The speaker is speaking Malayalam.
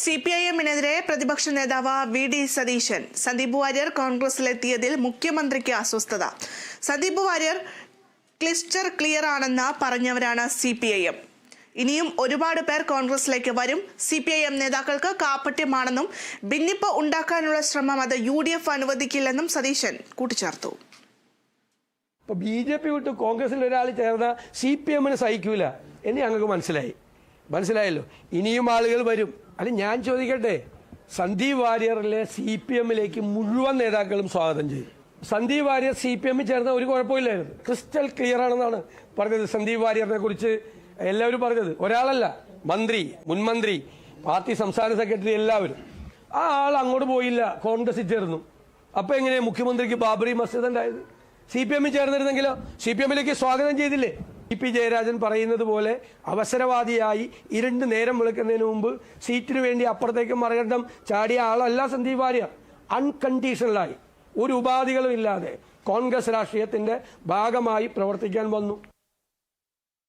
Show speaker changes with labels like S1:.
S1: സി പി ഐ എമ്മിനെതിരെ പ്രതിപക്ഷ നേതാവ് വി ഡി സതീശൻ സന്ദീപ് വാര്യർ കോൺഗ്രസിലെത്തിയതിൽ മുഖ്യമന്ത്രിക്ക് അസ്വസ്ഥത. സന്ദീപ് വാര്യർ ക്ലിസ്റ്റർ ക്ലിയർ ആണെന്ന് പറഞ്ഞവരാണ് സി പി ഐ എം. ഇനിയും ഒരുപാട് പേർ കോൺഗ്രസിലേക്ക് വരും. സി പി ഐ എം നേതാക്കൾക്ക് കാപ്പട്യമാണെന്നും ഭിന്നിപ്പ് ഉണ്ടാക്കാനുള്ള ശ്രമം അത് യു ഡി എഫ് അനുവദിക്കില്ലെന്നും സതീശൻ കൂട്ടിച്ചേർത്തു.
S2: ബി ജെ പി വിട്ട് കോൺഗ്രസിൽ ഒരാൾ ചേർന്ന സി പി എമ്മിന് സഹിക്കൂല. എന്ന് ഞങ്ങൾക്ക് മനസ്സിലായി. മനസ്സിലായല്ലോ? ഇനിയും ആളുകൾ വരും. അല്ല ഞാൻ ചോദിക്കട്ടെ? സന്ദീപ് വാര്യറിലെ സി പി എമ്മിലേക്ക് മുഴുവൻ നേതാക്കളും സ്വാഗതം ചെയ്തു സന്ദീപ് വാര്യർ സി പി എമ്മിൽ ചേർന്ന ഒരു കുഴപ്പമില്ലായിരുന്നു. ക്രിസ്റ്റൽ ക്ലിയർ ആണെന്നാണ് പറഞ്ഞത് സന്ദീപ് വാര്യറിനെ കുറിച്ച് എല്ലാവരും പറഞ്ഞത്. ഒരാളല്ല മന്ത്രി മുൻമന്ത്രി പാർട്ടി സംസ്ഥാന സെക്രട്ടറി എല്ലാവരും. ആ ആൾ അങ്ങോട്ട് പോയില്ല കോൺഗ്രസിൽ ചേർന്നു. അപ്പൊ എങ്ങനെയാണ് മുഖ്യമന്ത്രിക്ക് ബാബറി മസ്ജിദ് ഉണ്ടായത്? സി പി എമ്മിൽ ചേർന്നിരുന്നെങ്കിലോ? സി പി എമ്മിലേക്ക് സ്വാഗതം ചെയ്തില്ലേ? ഇ പി ജയരാജൻ പറയുന്നത് പോലെ അവസരവാദിയായി ഇരുണ്ട് നേരം വിളിക്കുന്നതിന് മുമ്പ് സീറ്റിന് വേണ്ടി അപ്പുറത്തേക്ക് മറികണ്ടം ചാടിയ ആളല്ല സന്ദീപ് വാര്യർ. അൺകണ്ടീഷണലായി. ഒരു ഉപാധികളും ഇല്ലാതെ കോൺഗ്രസ് രാഷ്ട്രീയത്തിന്റെ ഭാഗമായി പ്രവർത്തിക്കാൻ വന്നു.